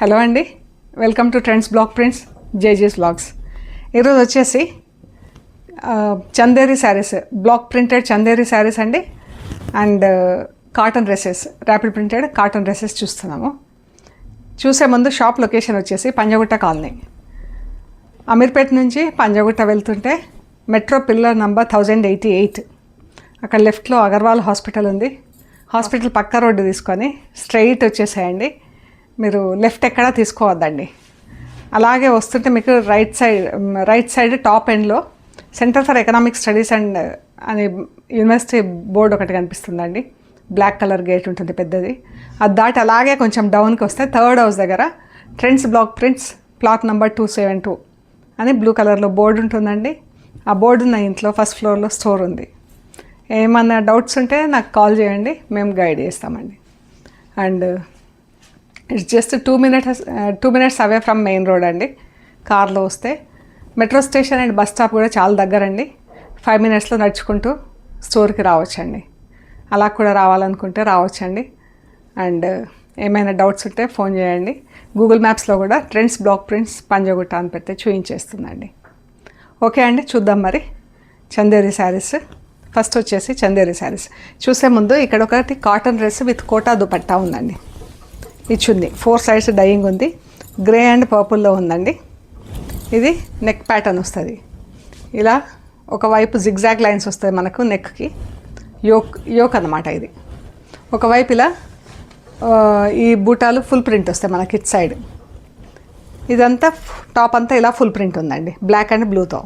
Hello అండి. Welcome to trends block prints జేజీస్ blogs. ఈరోజు వచ్చేసి చందేరి శారీస్ బ్లాక్ ప్రింటెడ్ చందేరి శారీస్ అండి. And cotton dresses rapid printed cotton dresses చూస్తున్నాము. చూసే ముందు షాప్ లొకేషన్ వచ్చేసి పంజగుట్ట కాలనీ. అమీర్పేట నుంచి పంజగుట్ట వెళ్తుంటే metro pillar number thousand eighty eight. అక్కడ లెఫ్ట్లో అగర్వాల్ హాస్పిటల్ ఉంది. హాస్పిటల్ పక్క రోడ్డు తీసుకొని స్ట్రైట్ వచ్చేసేయండి. మీరు లెఫ్ట్ ఎక్కడా తీసుకోవద్దండి. అలాగే వస్తుంటే మీకు right side right side top ఎండ్లో centre for economic studies and అనే యూనివర్సిటీ బోర్డు ఒకటి కనిపిస్తుందండి. బ్లాక్ కలర్ గేట్ ఉంటుంది పెద్దది. అది దాటి అలాగే కొంచెం డౌన్కి వస్తే థర్డ్ హౌస్ దగ్గర trends block prints plot number two seven two అని బ్లూ కలర్లో బోర్డు ఉంటుందండి. ఆ బోర్డు ఉన్న ఇంట్లో ఫస్ట్ ఫ్లోర్లో స్టోర్ ఉంది. ఏమన్నా డౌట్స్ ఉంటే నాకు కాల్ చేయండి. మేము గైడ్ చేస్తామండి. And it's just two minutes two minutes away from main road అండి. కార్లో వస్తే metro station and bus stop కూడా చాలా దగ్గరండి. ఫైవ్ మినిట్స్లో నడుచుకుంటూ స్టోర్కి రావచ్చండి. అలా కూడా రావాలనుకుంటే రావచ్చండి. అండ్ uh, ఏమైనా డౌట్స్ ఉంటే ఫోన్ చేయండి. గూగుల్ మ్యాప్స్లో కూడా ట్రెండ్స్ బ్లాక్ ప్రింట్స్ పంజగుట్ట అని పెడితే చూపించేస్తుందండి ఓకే అండి చూద్దాం మరి. చందేరి శారీస్ ఫస్ట్ వచ్చేసి చందేరి శారీస్ చూసే ముందు ఇక్కడ ఒకటి cotton dress with Kota dupatta ఉందండి. ఇచ్చింది. ఫోర్ సైడ్స్ డైయింగ్ ఉంది. గ్రే అండ్ పర్పుల్లో ఉందండి. ఇది నెక్ ప్యాటర్న్ వస్తుంది. ఇలా ఒకవైపు జిగ్జాగ్ లైన్స్ వస్తాయి మనకు నెక్కి యోక్ యోక్ అనమాట ఇది. ఒకవైపు ఇలా ఈ బూటాలు ఫుల్ ప్రింట్ వస్తాయి మనకి ఇట్ సైడ్ ఇదంతా టాప్ అంతా ఇలా ఫుల్ ప్రింట్ ఉందండి. బ్లాక్ అండ్ బ్లూతో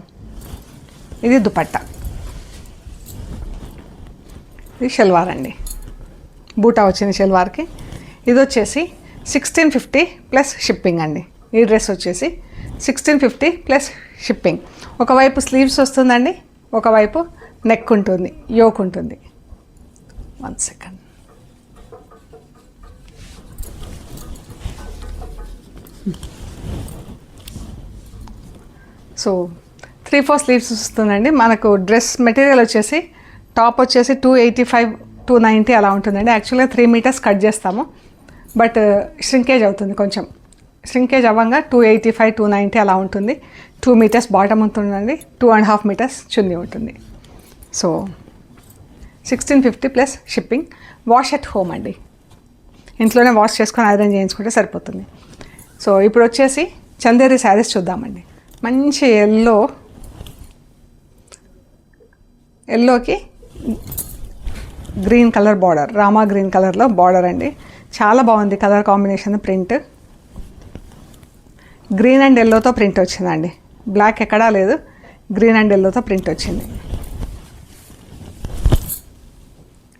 ఇది దుపట్టా. ఇది షల్వార్ అండి. బూటా వచ్చింది షల్వార్కి. ఇది వచ్చేసి సిక్స్టీన్ ఫిఫ్టీ ప్లస్ షిప్పింగ్ అండి. ఈ డ్రెస్ వచ్చేసి సిక్స్టీన్ ఫిఫ్టీ ప్లస్ షిప్పింగ్ ఒకవైపు స్లీవ్స్ వస్తుందండి ఒకవైపు నెక్ ఉంటుంది యోక్ ఉంటుంది. One second so three four sleeves వస్తుందండి. మనకు డ్రెస్ మెటీరియల్ వచ్చేసి టాప్ వచ్చేసి two eighty five two ninety అలా ఉంటుందండి. యాక్చువల్గా త్రీ మీటర్స్ కట్ చేస్తాము. బట్ uh, ష్రింకేజ్ అవుతుంది కొంచెం. Shrinkage అవ్వంగా two eighty five two ninety అలా ఉంటుంది. టూ మీటర్స్ బాటమ్ ఉంటుందండి. Two and half metres chunni ఉంటుంది. So sixteen fifty plus shipping wash at home అండి. ఇంట్లోనే వాష్ చేసుకొని ఐరన్ చేయించుకుంటే సరిపోతుంది. సో ఇప్పుడు వచ్చేసి చందేరి శారీస్ చూద్దామండి. మంచి ఎల్లో ఎల్లోకి green colour border Rama green కలర్లో బార్డర్ అండి. చాలా బాగుంది colour combination print. Green and ఎల్లోతో print వచ్చిందండి. బ్లాక్ ఎక్కడా లేదు. గ్రీన్ అండ్ ఎల్లోతో ప్రింట్ వచ్చింది.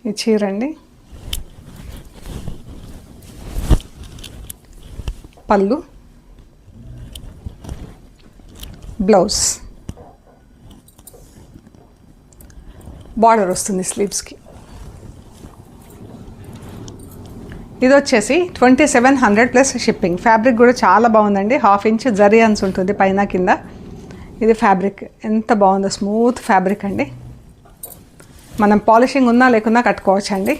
ఈ చీర అండి పళ్ళు. బ్లౌజ్ బార్డర్ వస్తుంది స్లీవ్స్కి ఇది వచ్చేసి twenty seven hundred plus shipping fabric కూడా చాలా బాగుందండి. హాఫ్ ఇంచ్ జరీ అన్స్ ఉంటుంది పైన కింద. ఇది ఫ్యాబ్రిక్ ఎంత బాగుందో స్మూత్ ఫ్యాబ్రిక్ అండి. మనం పాలిషింగ్ ఉన్నా లేకున్నా కట్టుకోవచ్చు అండి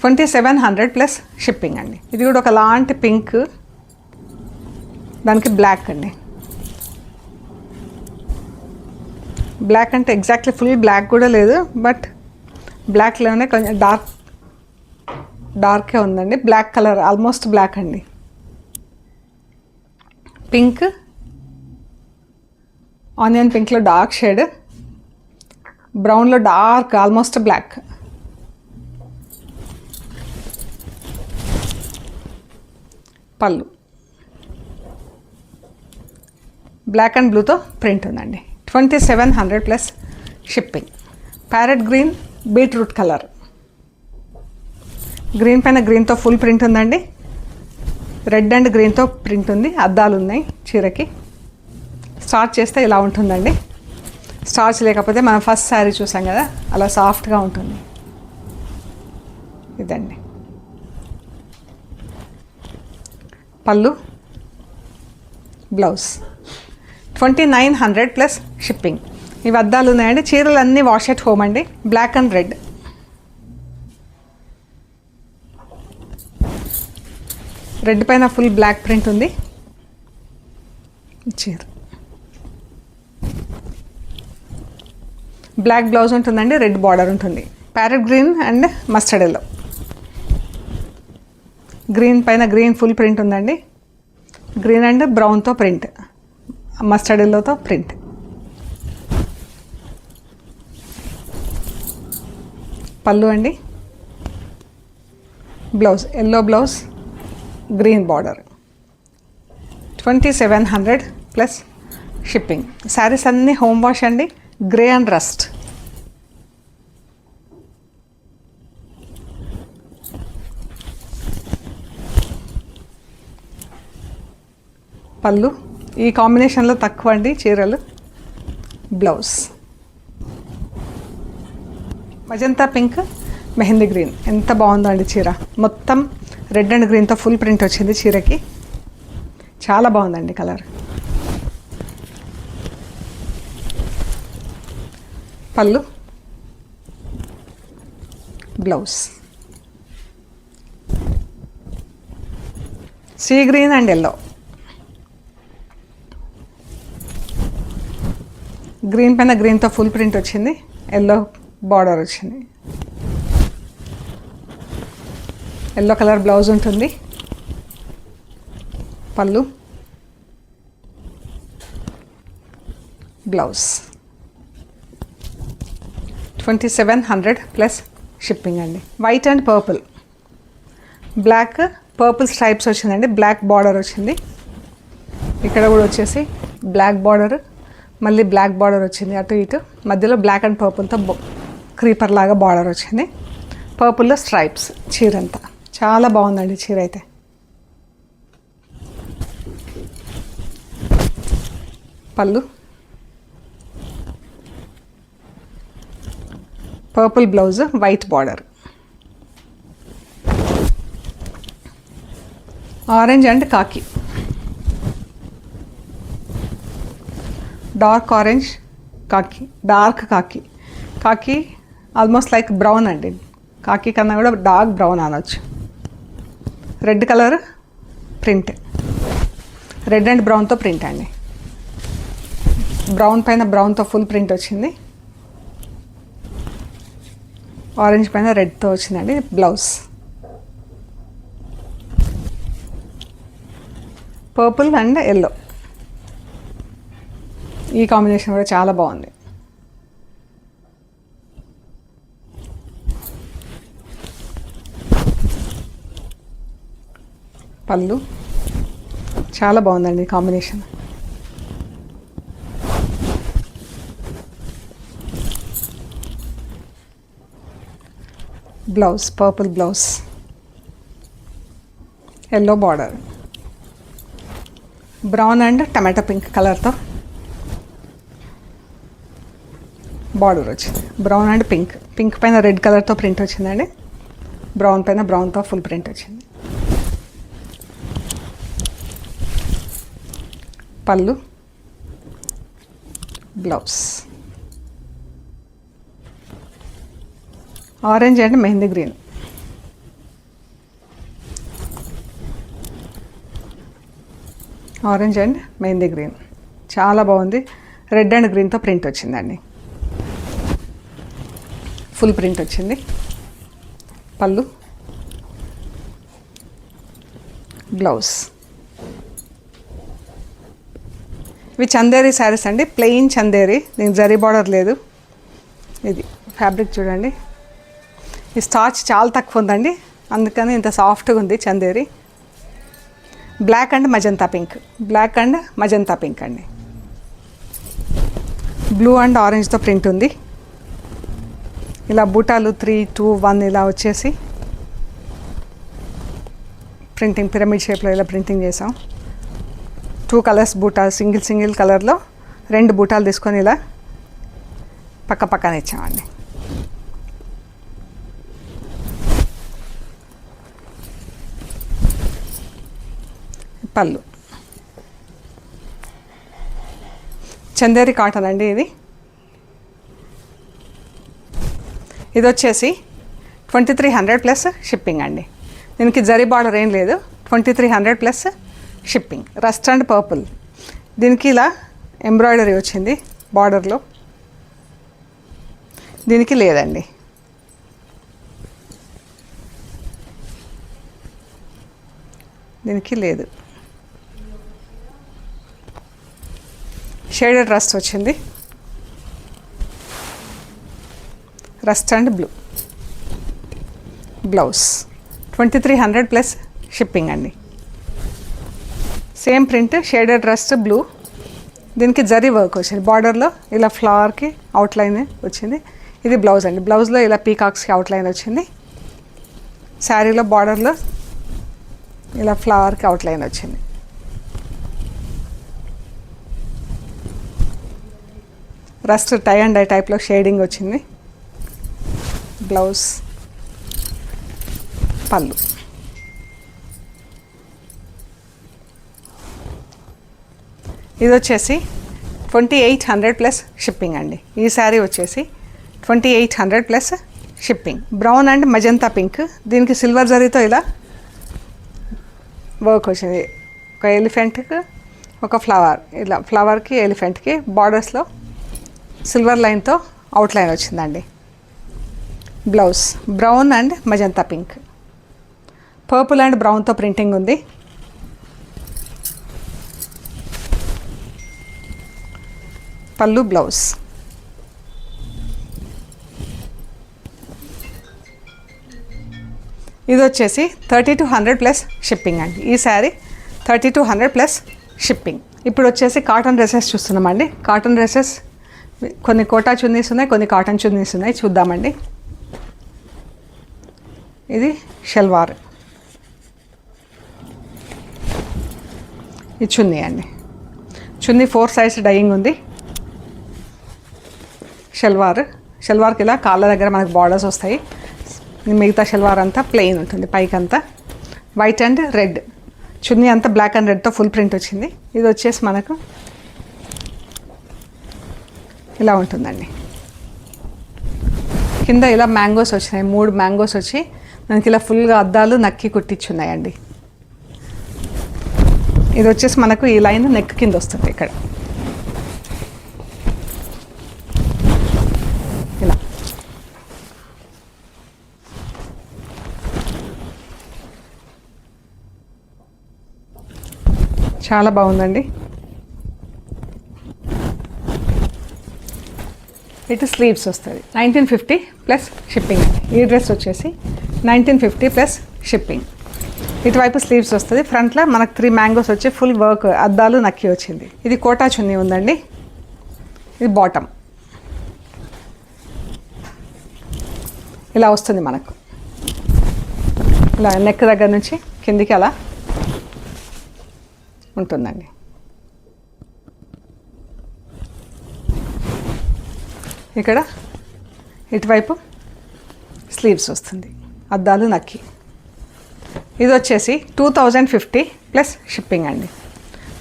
twenty seven hundred plus shipping అండి. ఇది కూడా ఒక లాంటి పింక్ దానికి బ్లాక్ అండి. బ్లాక్ అంటే ఎగ్జాక్ట్లీ ఫుల్ బ్లాక్ కూడా లేదు బట్ బ్లాక్లోనే కొంచెం డార్క్ డార్కే ఉందండి. బ్లాక్ కలర్ ఆల్మోస్ట్ బ్లాక్ అండి. పింక్. ఆనియన్ పింక్లో డార్క్ షేడ్. బ్రౌన్లో డార్క్ ఆల్మోస్ట్ బ్లాక్. పళ్ళు. బ్లాక్ అండ్ బ్లూతో ప్రింట్ ఉందండి. Twenty seven hundred plus shipping. Parrot green beetroot colour. Green పైన గ్రీన్తో ఫుల్ ప్రింట్ ఉందండి. రెడ్ అండ్ గ్రీన్తో ప్రింట్ ఉంది. అద్దాలు ఉన్నాయి చీరకి. స్టార్ట్ చేస్తే ఇలా ఉంటుందండి. స్టార్చ్ లేకపోతే మనం ఫస్ట్ శారీ చూసాం కదా అలా సాఫ్ట్గా ఉంటుంది. ఇదండి. పళ్ళు. Blouse twenty nine hundred plus shipping ఇవి అద్దాలు ఉన్నాయండి. చీరలు అన్నీ వాష్ ఎట్ హోమ్ అండి. బ్లాక్ అండ్ రెడ్ రెడ్ పైన ఫుల్ బ్లాక్ ప్రింట్ ఉంది. చీర. బ్లాక్ బ్లౌజ్ ఉంటుందండి రెడ్ బార్డర్ ఉంటుంది. Parrot green and mustard yellow. Green పైన గ్రీన్ ఫుల్ ప్రింట్ ఉందండి. గ్రీన్ అండ్ బ్రౌన్తో ప్రింట్. మస్టర్డ్ ఎల్లోతో ప్రింట్. పళ్ళు అండి. Blouse yellow blouse. Green border twenty seven hundred plus shipping saris అన్నీ హోమ్ వాష్ అండి గ్రే అండ్ రస్ట్ పళ్ళు ఈ కాంబినేషన్లో తక్కువ అండి చీరలు. Blouse magenta pink mehndi green ఎంత బాగుందో అండి చీర. మొత్తం రెడ్ అండ్ గ్రీన్తో ఫుల్ ప్రింట్ వచ్చింది చీరకి. చాలా బాగుందండి కలర్. పళ్ళు. Blouse. Sea green and yellow. Green పైన గ్రీన్తో ఫుల్ ప్రింట్ వచ్చింది. ఎల్లో బార్డర్ వచ్చింది. ఎల్లో కలర్ బ్లౌజ్ ఉంటుంది. పళ్ళు. Blouse. Twenty seven hundred plus shipping అండి. White and purple. Black purple stripes వచ్చిందండి. బ్లాక్ బార్డర్ వచ్చింది. ఇక్కడ కూడా వచ్చేసి బ్లాక్ బార్డర్ మళ్ళీ బ్లాక్ బార్డర్ వచ్చింది అటు ఇటు. మధ్యలో బ్లాక్ అండ్ పర్పుల్తో క్రీపర్ లాగా బార్డర్ వచ్చింది. పర్పుల్లో స్ట్రైప్స్ చీర అంతా చాలా బాగుందండి చీర అయితే. పళ్ళు. Purple blouse white border orange and khaki dark orange khaki dark khaki khaki almost like brown అండి. కాకి కన్నా కూడా డార్క్ బ్రౌన్ అనొచ్చు. Red colour print red and బ్రౌన్తో print అండి. బ్రౌన్ పైన బ్రౌన్తో ఫుల్ ప్రింట్ వచ్చింది. ఆరెంజ్ పైన రెడ్తో వచ్చిందండి. బ్లౌజ్ పర్పుల్ అండ్ ఎల్లో ఈ కాంబినేషన్ కూడా చాలా బాగుంది. పళ్ళు. చాలా బాగుందండి combination. Blouse purple blouse. Yellow border. Brown and tomato pink కలర్తో బార్డర్ వచ్చింది. Brown and pink. పింక్ పైన రెడ్ కలర్తో ప్రింట్ వచ్చిందండి. బ్రౌన్ పైన బ్రౌన్తో ఫుల్ ప్రింట్ వచ్చింది. పళ్ళు blouse. Orange and mehndi green. Orange and mehndi green. చాలా బాగుంది. రెడ్ అండ్ గ్రీన్తో ప్రింట్ వచ్చిందండి. ఫుల్ ప్రింట్ వచ్చింది. పళ్ళు బ్లౌజ్. ఇవి చందేరి శారీస్ అండి ప్లెయిన్ చందేరి. దీనికి జరీ బార్డర్ లేదు. ఇది ఫ్యాబ్రిక్ చూడండి. ఈ స్టార్చ్ చాలా తక్కువ ఉందండి. అందుకని ఇంత సాఫ్ట్గా ఉంది Chanderi. Black and magenta pink black and magenta pink అండి. బ్లూ అండ్ ఆరెంజ్తో ప్రింట్ ఉంది. ఇలా బూటాలు త్రీ టూ వన్ ఇలా వచ్చేసి ప్రింటింగ్ పిరమిడ్ షేప్లో ఇలా ప్రింటింగ్ చేసాం. టూ కలర్స్ బూటాలు సింగిల్ సింగిల్ కలర్లో రెండు బూటాలు తీసుకొని ఇలా పక్క పక్కన ఇచ్చామండి. పళ్ళు. చందేరి కాటన్ అండి ఇది ఇది వచ్చేసి twenty three hundred plus shipping అండి. దీనికి జరీ బార్డర్ ఏం లేదు. Twenty three hundred plus shipping. Rust and purple. దీనికి ఇలా ఎంబ్రాయిడరీ వచ్చింది బార్డర్లో. దీనికి లేదండి. దీనికి లేదు. షేడెడ్ రస్ట్ వచ్చింది. Rust and blue. Blouse. Twenty three hundred plus shipping అండి. Same print shaded dress blue. దీనికి జరీ వర్క్ వచ్చింది. బార్డర్లో ఇలా ఫ్లవర్కి అవుట్లైన్ వచ్చింది. ఇది బ్లౌజ్ అండి. బ్లౌజ్లో ఇలా పీకాక్స్కి అవుట్లైన్ వచ్చింది. శారీలో బార్డర్లో ఇలా ఫ్లవర్కి అవుట్లైన్ వచ్చింది. రస్ట్ టై అండ్ డై టైప్లో షేడింగ్ వచ్చింది. బ్లౌజ్ పళ్ళు. ఇది వచ్చేసి twenty eight hundred plus shipping అండి. ఈ శారీ వచ్చేసి twenty eight hundred plus shipping. Brown and magenta pink. దీనికి సిల్వర్ జరీతో ఇలా వర్క్ వచ్చింది. ఒక ఎలిఫెంట్కి ఒక ఫ్లవర్. ఇలా ఫ్లవర్కి ఎలిఫెంట్కి బార్డర్స్లో సిల్వర్ లైన్తో అవుట్లైన్ వచ్చిందండి. Blouse. Brown and magenta pink. Purple and బ్రౌన్తో printing ఉంది. పళ్ళు బ్లౌజ్. ఇది వచ్చేసి thirty two hundred plus shipping అండి. ఈ sari thirty two hundred plus shipping. ఇప్పుడు వచ్చేసి కాటన్ డ్రెస్సెస్ చూస్తున్నామండి. కాటన్ డ్రెస్సెస్ కొన్ని కోటా చున్నీస్ ఉన్నాయి కొన్ని కాటన్ చున్నీస్ ఉన్నాయి. చూద్దామండి. ఇది షల్వార్. ఇది చున్నీ అండి. చున్నీ ఫోర్ సైజ్ డయింగ్ ఉంది. షల్వార్. షల్వార్కి ఇలా కాళ్ళ దగ్గర మనకు బార్డర్స్ వస్తాయి. మిగతా షల్వార్ అంతా ప్లెయిన్ ఉంటుంది పైకి అంతా వైట్ అండ్ రెడ్ చున్నీ అంతా బ్లాక్ అండ్ రెడ్తో ఫుల్ ప్రింట్ వచ్చింది. ఇది వచ్చేసి మనకు ఇలా ఉంటుందండి. కింద ఇలా మ్యాంగోస్ వచ్చినాయి. మూడు మ్యాంగోస్ వచ్చి మనకి ఇలా ఫుల్గా అద్దాలు నక్కి కుట్టించున్నాయండి ఇది వచ్చేసి మనకు ఈ లైన్ నెక్ కింద వస్తుంది ఇక్కడ. చాలా బాగుందండి. ఇటు స్లీవ్స్ వస్తుంది నైన్టీన్ ఫిఫ్టీ ప్లస్ షిప్పింగ్ ఈ డ్రెస్ వచ్చేసి నైన్టీన్ ఫిఫ్టీ ప్లస్ షిప్పింగ్. ఇటువైపు స్లీవ్స్ వస్తుంది ఫ్రంట్లో మనకు త్రీ మ్యాంగోస్ వచ్చి ఫుల్ వర్క్ అద్దాలు నక్కి వచ్చింది. ఇది కోటా చున్నీ ఉందండి. ఇది బాటమ్. ఇలా వస్తుంది మనకు. ఇలా నెక్ దగ్గర నుంచి కిందికి అలా ఉంటుందండి. ఇక్కడ ఇటువైపు స్లీవ్స్ వస్తుంది. అద్దాలు నక్కి. ఇది వచ్చేసి two thousand fifty plus shipping అండి.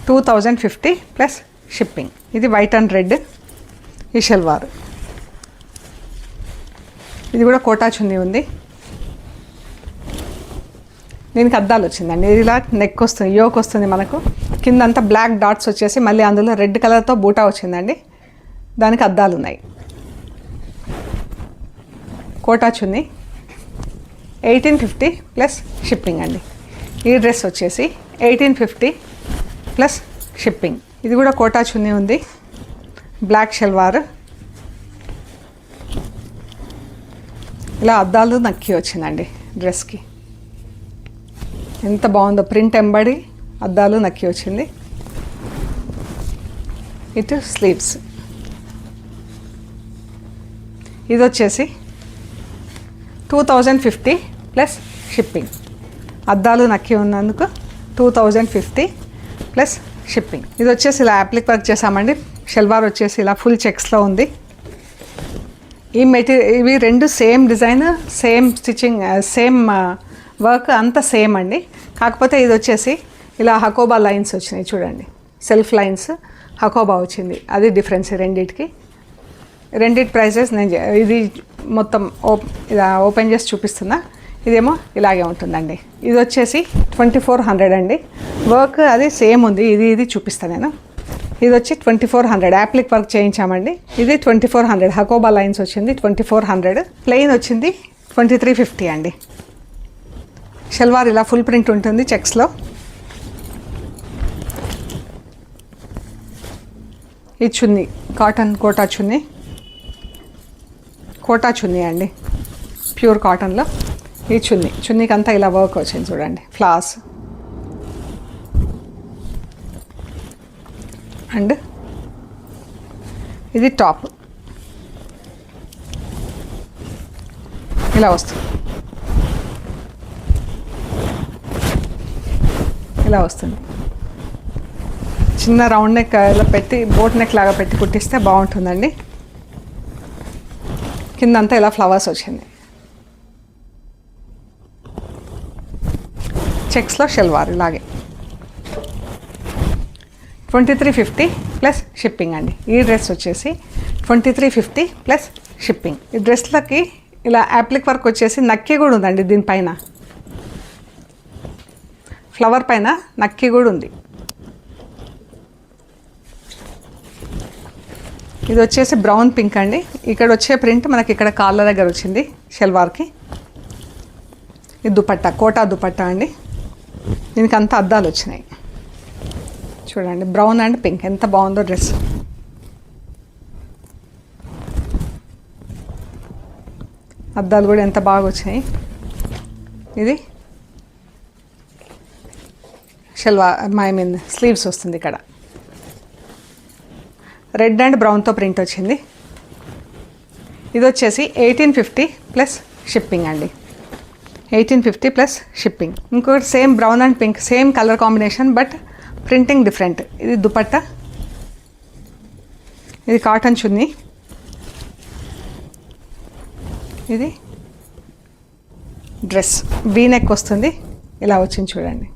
Two thousand fifty plus shipping. ఇది వైట్ అండ్ రెడ్ ఈ షల్వార్. ఇది కూడా కోటా చున్నీ ఉంది. దీనికి అద్దాలు వచ్చిందండి. ఇలా నెక్ వస్తుంది యోక్ వస్తుంది మనకు. కింద అంతా బ్లాక్ డాట్స్ వచ్చేసి మళ్ళీ అందులో రెడ్ కలర్తో బూటా వచ్చిందండి. దానికి అద్దాలు ఉన్నాయి. Kota chunni. Eighteen fifty plus shipping అండి. ఈ డ్రెస్ వచ్చేసి ఎయిటీన్ ఫిఫ్టీ ప్లస్ షిప్పింగ్. ఇది కూడా కోటా చున్నీ ఉంది. బ్లాక్ షల్వార్ ఇలా అద్దాలు నక్కి వచ్చిందండి డ్రెస్కి. ఎంత బాగుందో ప్రింట్ ఎంబడి అద్దాలు నక్కి వచ్చింది. ఇటు స్లీవ్స్ ఇది వచ్చేసి two thousand fifty plus shipping అద్దాలు నక్కి ఉన్నందుకు two thousand fifty plus shipping ఇది వచ్చేసి ఇలా యాప్లిక్ వర్క్ చేసామండి షల్వార్ వచ్చేసి ఇలా ఫుల్ చెక్స్లో ఉంది. ఈ మెటీరియల్ ఇవి రెండు same design same stitching same work అంతా సేమ్ అండి. కాకపోతే ఇది వచ్చేసి ఇలా హకోబా లైన్స్ వచ్చినాయి చూడండి. సెల్ఫ్ లైన్స్ హకోబా వచ్చింది. అది డిఫరెన్స్ రెండింటికి. రెండిటికి రెండిటి ప్రైజెస్ నేను ఇది మొత్తం ఓప్ ఇలా ఓపెన్ చేసి చూపిస్తున్నా. ఇదేమో ఇలాగే ఉంటుందండి. ఇది వచ్చేసి ట్వంటీ ఫోర్ హండ్రెడ్ అండి. వర్క్ అది సేమ్ ఉంది. ఇది ఇది చూపిస్తాను నేను. ఇది వచ్చి twenty four hundred. Applique work చేయించామండి. ఇది twenty four hundred. Hakoba lines వచ్చింది ట్వంటీ ఫోర్ హండ్రెడ్. ప్లెయిన్ వచ్చింది ట్వంటీ త్రీ ఫిఫ్టీ అండి. షల్వార్ ఇలా ఫుల్ ప్రింట్ ఉంటుంది చెక్స్లో. ఈ చున్నీ కాటన్ కోటా చున్నీ. కోటా చున్నీ అండి. ప్యూర్ కాటన్లో ఈ చున్నీ. చున్నీకి అంతా ఇలా వర్క్ వచ్చింది చూడండి. ఫ్లాస్. అండ్ ఇది టాప్. ఇలా వస్తుంది. ఇలా వస్తుంది. చిన్న రౌండ్ నెక్ ఇలా పెట్టి బోట్ నెక్ లాగా పెట్టి కుట్టిస్తే బాగుంటుందండి. కిందంతా ఇలా ఫ్లవర్స్ వచ్చింది. చెక్స్లో షెల్వార్ ఇలాగే. Twenty three fifty plus shipping అండి. ఈ డ్రెస్ వచ్చేసి twenty three fifty plus shipping. ఈ డ్రెస్లకి ఇలా యాప్లిక్ వర్క్ వచ్చేసి నక్కి కూడా ఉందండి దీనిపైన. ఫ్లవర్ పైన నక్కి కూడా ఉంది. ఇది వచ్చేసి బ్రౌన్ పింక్ అండి. ఇక్కడ వచ్చే ప్రింట్ మనకి ఇక్కడ కాళ్ళ దగ్గర వచ్చింది షెల్వార్కి. ఇది దుపట్టా కోటా దుపట్టా అండి. దీనికి అంత అద్దాలు వచ్చినాయి. చూడండి బ్రౌన్ అండ్ పింక్. ఎంత బాగుందో డ్రెస్. అద్దాలు కూడా ఎంత బాగా వచ్చినాయి. ఇది షల్వా ఐ మీన్ స్లీవ్స్ వస్తుంది ఇక్కడ. రెడ్ అండ్ బ్రౌన్తో ప్రింట్ వచ్చింది. ఇది వచ్చేసి ఎయిటీన్ ఫిఫ్టీ ప్లస్ షిప్పింగ్ అండి. ఎయిటీన్ ఫిఫ్టీ ప్లస్ షిప్పింగ్ ఇంకొకటి same brown and pink same colour combination but printing different ఇది దుపట్టా. ఇది కాటన్ చున్నీ. ఇది డ్రెస్. వీ నెక్ వస్తుంది. ఇలా వచ్చింది చూడండి.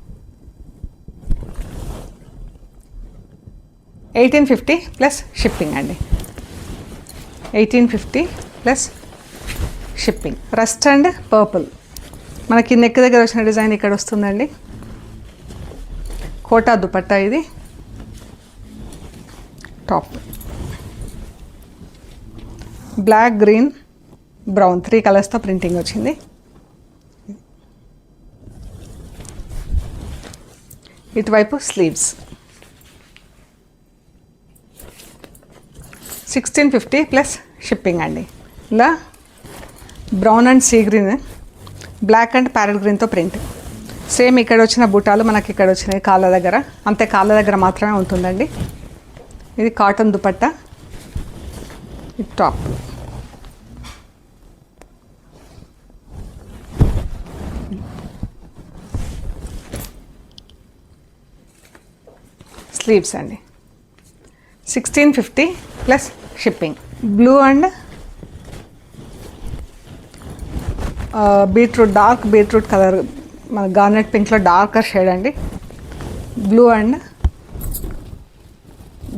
ఎయిటీన్ ఫిఫ్టీ ప్లస్ షిప్పింగ్ అండి. Eighteen fifty plus shipping. Rust and purple. మనకి నెక్ దగ్గర వచ్చిన డిజైన్ ఇక్కడ వస్తుందండి. కోటా దుపట్టా ఇది. Top. Black green brown. Three కలర్స్తో ప్రింటింగ్ వచ్చింది. ఇటువైపు sleeves. Sixteen fifty plus shipping అండి. ఇలా brown and sea green black and parrot గ్రీన్తో print same ఇక్కడ వచ్చిన బుటాలు మనకి ఇక్కడ వచ్చినాయి కాళ్ళ దగ్గర. అంతే కాళ్ళ దగ్గర మాత్రమే ఉంటుందండి. ఇది కాటన్ దుపట్టా. టాప్ స్లీవ్స్ అండి. Sixteen fifty plus shipping blue and beetroot dark beetroot colour మన గార్నెట్ పింక్లో డార్కర్ షేడ్ అండి. Blue and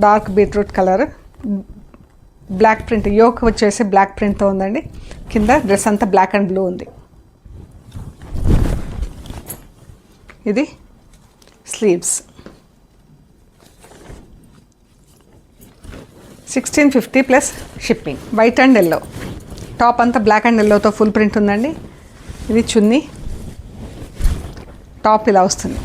dark beetroot colour black print yoke వచ్చేసి బ్లాక్ ప్రింట్తో ఉందండి. కింద డ్రెస్ అంతా బ్లాక్ అండ్ బ్లూ ఉంది. ఇది sleeves sixteen fifty plus shipping. White and yellow top అంతా బ్లాక్ అండ్ ఎల్లోతో ఫుల్ ప్రింట్ ఉందండి. ఇది చున్నీ. టాప్ ఇలా వస్తుంది.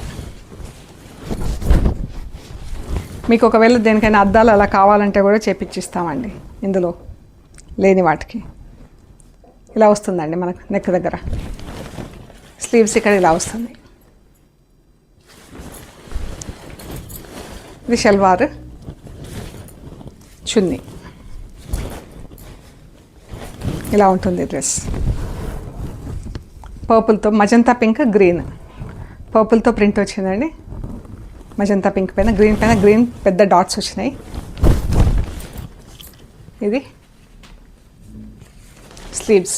మీకు ఒకవేళ దేనికైనా అద్దాలు అలా కావాలంటే కూడా చేపించిస్తామండి ఇందులో లేని వాటికి. ఇలా వస్తుందండి మనకు నెక్ దగ్గర. స్లీవ్స్ ఇక్కడ ఇలా వస్తుంది. ఇది షల్వార్. చున్నీ. ఇలా ఉంటుంది డ్రెస్. పర్పుల్తో మజంతా పింక్ గ్రీన్. పర్పుల్తో ప్రింట్ వచ్చిందండి. మజంతా పింక్ పైన గ్రీన్ పైన గ్రీన్ పెద్ద డాట్స్ వచ్చినాయి. ఇది sleeves.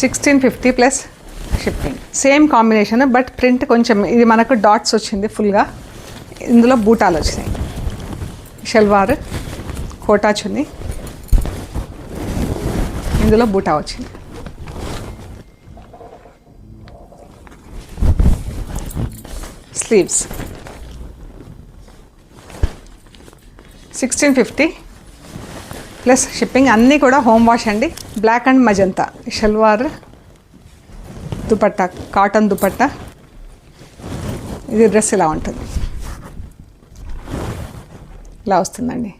Sixteen fifty plus shipping same combination but print కొంచెం ఇది మనకు డాట్స్ వచ్చింది ఫుల్గా ఇందులో బూటాలు వచ్చినాయి. షల్వార్ కోటా చున్నీ. ఇందులో బూటా వచ్చింది. Sleeves. Sixteen fifty plus shipping అన్నీ కూడా హోమ్ వాష్ అండి. Black and magenta. Salwar dupatta cotton dupatta. ఇది డ్రెస్ ఇలా ఉంటుంది. ఇలా వస్తుందండి.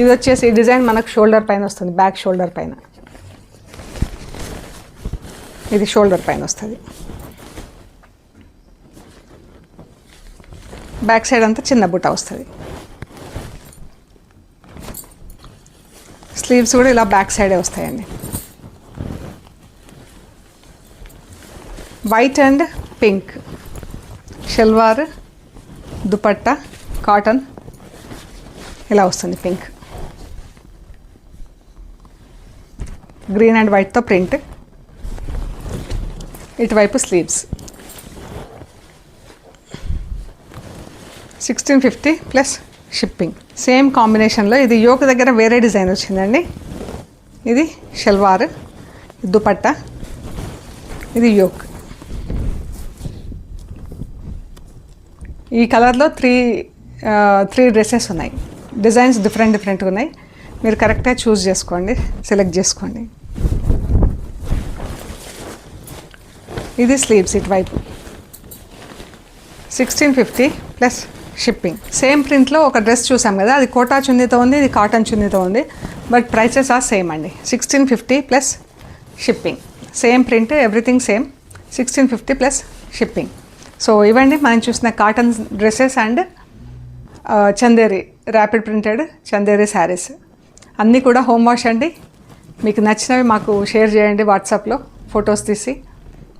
ఇది వచ్చేసి ఈ డిజైన్ మనకు షోల్డర్ పైన వస్తుంది బ్యాక్ షోల్డర్ పైన. ఇది షోల్డర్ పైన వస్తుంది. బ్యాక్ సైడ్ అంతా చిన్న బుట్ట వస్తుంది. స్లీవ్స్ కూడా ఇలా బ్యాక్ సైడే వస్తాయండి. White and pink. Salwar dupatta cotton. ఇలా వస్తుంది పింక్? గ్రీన్ అండ్ వైట్తో ప్రింట్. ఇటువైపు sleeves. Sixteen fifty plus shipping same కాంబినేషన్లో ఇది యోక్ దగ్గర వేరే డిజైన్ వచ్చిందండి. ఇది షల్వార్ దుపట్టా ఇది యోక్. ఈ కలర్లో త్రీ త్రీ డ్రెస్సెస్ ఉన్నాయి. డిజైన్స్ డిఫరెంట్ డిఫరెంట్గా ఉన్నాయి. మీరు కరెక్ట్గా చూస్ చేసుకోండి. సెలెక్ట్ చేసుకోండి. ఇది స్లీవ్స్ ఇటువైపు sixteen fifty plus shipping same ప్రింట్లో ఒక డ్రెస్ చూసాం కదా అది కోటా చున్నీతో ఉంది ఇది కాటన్ చున్నీతో ఉంది బట్ ప్రైసెస్ ఆర్ సేమ్ అండి. Sixteen fifty plus shipping same print everything same sixteen fifty plus shipping so ఇవ్వండి మనం చూసిన cotton dresses and Chanderi rapid printed Chanderi saris అన్నీ కూడా హోమ్ వాష్ అండి. మీకు నచ్చినవి మాకు షేర్ చేయండి వాట్సాప్లో ఫొటోస్ తీసి.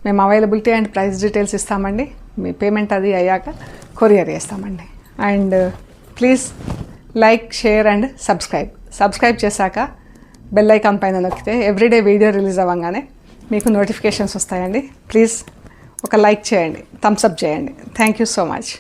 మేము అవైలబిలిటీ అండ్ ప్రైస్ డీటెయిల్స్ ఇస్తామండి. మీ పేమెంట్ అది అయ్యాక కొరియర్ చేస్తామండి. And please like share and subscribe subscribe చేశాక బెల్ ఐకాన్ పైన నొక్కితే ఎవ్రీడే వీడియో రిలీజ్ అవ్వగానే మీకు నోటిఫికేషన్స్ వస్తాయండి. ప్లీజ్ ఒక లైక్ చేయండి థమ్స్అప్ చేయండి. Thank you so much